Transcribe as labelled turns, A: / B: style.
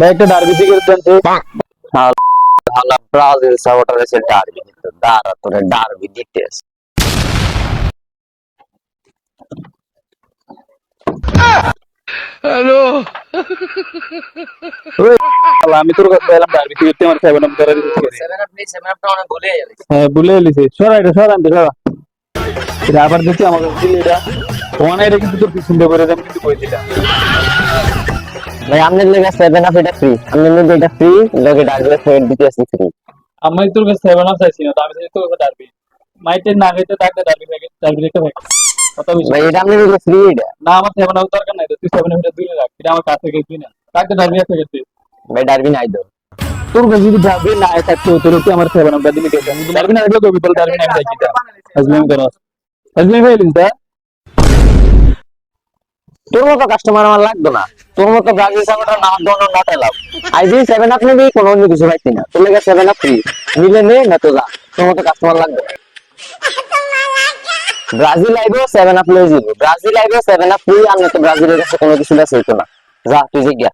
A: ভাই একটা derby cigarette দেন
B: হালা ব্রাজিল সাপোর্টার এসে ডারবি কিন্তু দাঁড়া তোরে ডারবি দিতেস
A: শালা, আমি তোর কাছে এলাম ডার্বি সিগারেট আমার সেভেন আপ ধরে দিতে হ্যাঁ ভুলে এলিছে সরা এটা সরা আনতে সরা। এটা আবার দেখি আমার কাছে দিলি এটা। ওখানে এটা কিন্তু তোর পিছন দিয়ে করে কিন্তু কই দিলাম।
B: ভাই আপনার লেগে সেভেন আপ এটা ফ্রি আপনার লেগে এটা ফ্রি লগে ডারবি ফেড দিতেছি ফ্রি
A: আমি তোর কাছে সেভেন আপ চাইছি না তো আমি চাইছি তোর কাছে ডার্বি মাইতে না গেতে থাকতে ডার্বি থাকে ডার্বি দেখতে থাকে। কথা বুঝলি
B: ভাই এটা আপনার লেগে ফ্রি এটা।
A: না আমার সেভেন আপ দরকার নাই তো তুই সেভেন আপ দিলে রাখ এটা আমার কাছ তুই না। থাকতে ডার্বি আছে গেছে
B: ভাই ডারবি নাই তো
A: তোর কাছে যদি ডার্বি না থাকতো তোর কি আমার সেভেন আপ দিলে গেছে ডার্বি না থাকলে কবি বল ডার্বি না থাকি তা আজলাম করো। আজলাম ভাইলিস দা
B: তোর মতো কাস্টমার আমার লাগতো না। তোর মতো ব্রাজিল সাপোর্টার না দোনো তেলাম আই আইজি সেভেন আপ নিবি, কোনো অন্য কিছু পাইছি না। তোর লেগে সেভেন আপ ফ্রি নিলে নে, না তো যা। তোর মতো কাস্টমার লাগবে না। ব্রাজিল আইবো সেভেন আপ লয়ে যাব। ব্রাজিল আইবো সেভেন আপ ফ্রি আর না তো ব্রাজিলের কাছে কোনো কিছু বেশ হইতো না। যা, তুই যে গিয়া